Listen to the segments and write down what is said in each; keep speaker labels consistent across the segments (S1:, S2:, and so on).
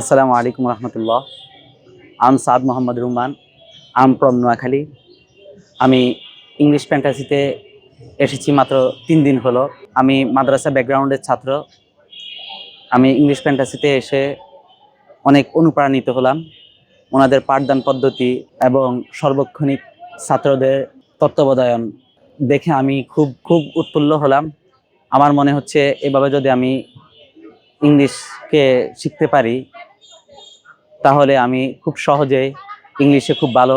S1: আসসালামু আলাইকুম রহমতুল্লাহ। আম সাদ মোহাম্মদ রুমান। আম প্রম নোয়াখালী। আমি ইংলিশ ফ্যান্টাসিতে এসেছি মাত্র তিন দিন হলো। আমি মাদ্রাসা ব্যাকগ্রাউন্ডের ছাত্র। আমি ইংলিশ ফ্যান্টাসিতে এসে অনেক অনুপ্রাণিত হলাম। ওনাদের পাঠদান পদ্ধতি এবং সর্বক্ষণিক ছাত্রদের তত্ত্বাবধায়ন দেখে আমি খুব খুব উৎফুল্ল হলাম। আমার মনে হচ্ছে এভাবে যদি আমি ইংলিশকে শিখতে পারি, তাহলে আমি খুব সহজে ইংলিশে খুব ভালো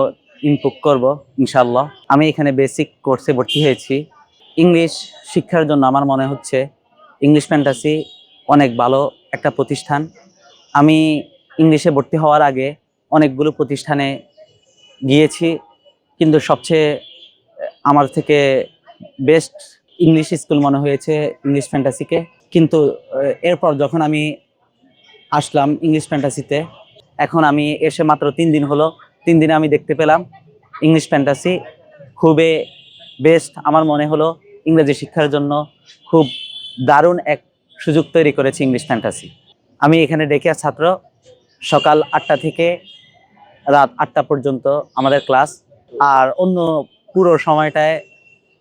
S1: ইমপ্রুভ করব ইনশাল্লাহ আমি এখানে বেসিক কোর্সে ভর্তি হয়েছি। ইংলিশ শিক্ষার জন্য আমার মনে হচ্ছে ইংলিশ ফ্যান্টাসি অনেক ভালো একটা প্রতিষ্ঠান। আমি ইংলিশে ভর্তি হওয়ার আগে অনেকগুলো প্রতিষ্ঠানে গিয়েছি, কিন্তু সবচেয়ে আমার থেকে বেস্ট ইংলিশ স্কুল মনে হয়েছে, ইংলিশ ফ্যান্টাসিকে। কিন্তু এরপর যখন আমি আসলাম ইংলিশ ফ্যান্টাসিতে, এখন আমি এসে মাত্র তিন দিন হলো, তিন দিনে আমি দেখতে পেলাম ইংলিশ ফ্যান্টাসি খুবই বেস্ট আমার মনে হলো। ইংরেজি শিক্ষার জন্য খুব দারুণ এক সুযোগ তৈরি করেছে ইংলিশ ফ্যান্টাসি। আমি এখানে ডেকে ছাত্র, সকাল আটটা থেকে রাত আটটা পর্যন্ত আমাদের ক্লাস। আর অন্য পুরো সময়টায়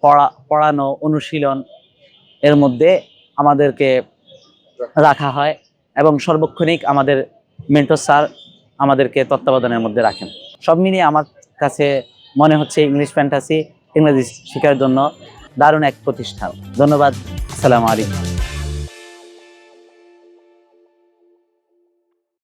S1: পড়া, পড়ানো, অনুশীলন এর মধ্যে আমাদেরকে রাখা হয় এবং সর্বক্ষণিক আমাদের মেন্টর স্যার আমাদেরকে তত্ত্বাবধানের মধ্যে রাখেন। সব মিলিয়ে আমার কাছে মনে হচ্ছে ইংলিশ ফ্যান্টাসি ইংরেজি শেখার জন্য দারুণ এক প্রতিষ্ঠান। ধন্যবাদ। আসসালামু আলাইকুম।